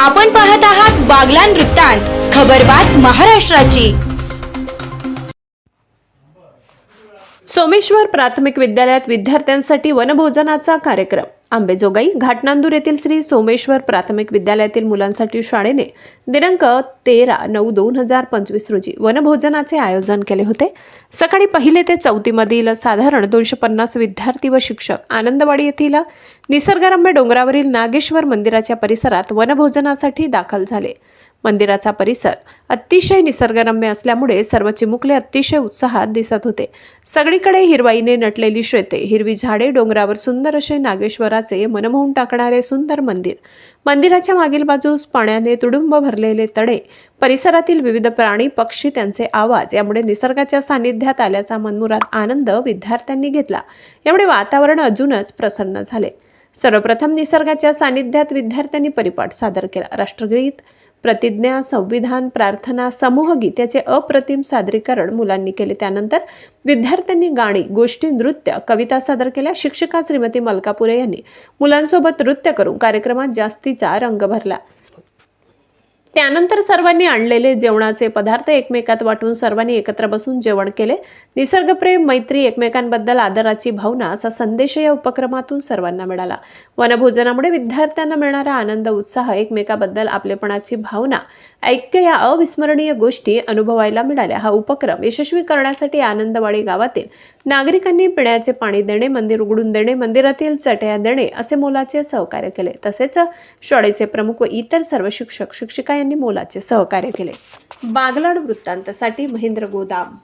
आपण पाहत आहात बागला वृत्तांत खबरबात महाराष्ट्राची. सोमेश्वर प्राथमिक विद्यालयात विद्यार्थ्यांसाठी वनभोजनाचा कार्यक्रम. आंबेजोगाई घाटनांदूर येथील श्री सोमेश्वर प्राथमिक विद्यालयातील मुलांसाठी शाळेने दिनांक तेरा नऊ दोन हजार पंचवीस रोजी वनभोजनाचे आयोजन केले होते. सकाळी पहिले ते चौथीमधील साधारण दोनशे पन्नास विद्यार्थी व शिक्षक आनंदवाडी येथील निसर्गरम्य डोंगरावरील नागेश्वर मंदिराच्या परिसरात वनभोजनासाठी दाखल झाले. मंदिराचा परिसर अतिशय निसर्गरम्य असल्यामुळे सर्व चिमुकले अतिशय उत्साहात दिसत होते. सगळीकडे हिरवाईने नटलेली श्वेते हिरवी झाडे डोंगरावर सुंदर असे नागेश्वराचे मनमोहून टाकणारे सुंदर मंदिर. मंदिराच्या मागील बाजूस पाण्याने तुडुंब भरलेले तडे परिसरातील विविध प्राणी पक्षी त्यांचे आवाज यामुळे निसर्गाच्या सानिध्यात आल्याचा मनमुरात आनंद विद्यार्थ्यांनी घेतला. यामुळे वातावरण अजूनच प्रसन्न झाले. सर्वप्रथम निसर्गाच्या सानिध्यात विद्यार्थ्यांनी परिपाठ सादर केला. राष्ट्रगीत प्रतिज्ञा संविधान प्रार्थना समूहगीत याचे अप्रतिम सादरीकरण मुलांनी केले. त्यानंतर विद्यार्थ्यांनी गाणी गोष्टी नृत्य कविता सादर केल्या. शिक्षिका श्रीमती मलकापुरे यांनी मुलांसोबत नृत्य करून कार्यक्रमात जास्तीचा रंग भरला. त्यानंतर सर्वांनी आणलेले जेवणाचे पदार्थ एकमेकात वाटून सर्वांनी एकत्र बसून जेवण केले. निसर्गप्रेम मैत्री एकमेकांबद्दल आदराची भावना असा संदेश या उपक्रमातून सर्वांना मिळाला. वनभोजनामुळे विद्यार्थ्यांना मिळणारा आनंद उत्साह एकमेकाबद्दल आपलेपणाची भावना ऐक्य या अविस्मरणीय गोष्टी अनुभवायला मिळाल्या. हा उपक्रम यशस्वी करण्यासाठी आनंदवाडी गावातील नागरिकांनी पिण्याचे पाणी देणे मंदिर उघडून देणे मंदिरातील चटया देणे असे मोलाचे सहकार्य केले. तसेच शाळेचे प्रमुख व इतर सर्व शिक्षक शिक्षिका यांनी मोलाचे सहकार्य केले. बागलाण वृत्तांतासाठी महेंद्र गोदाम.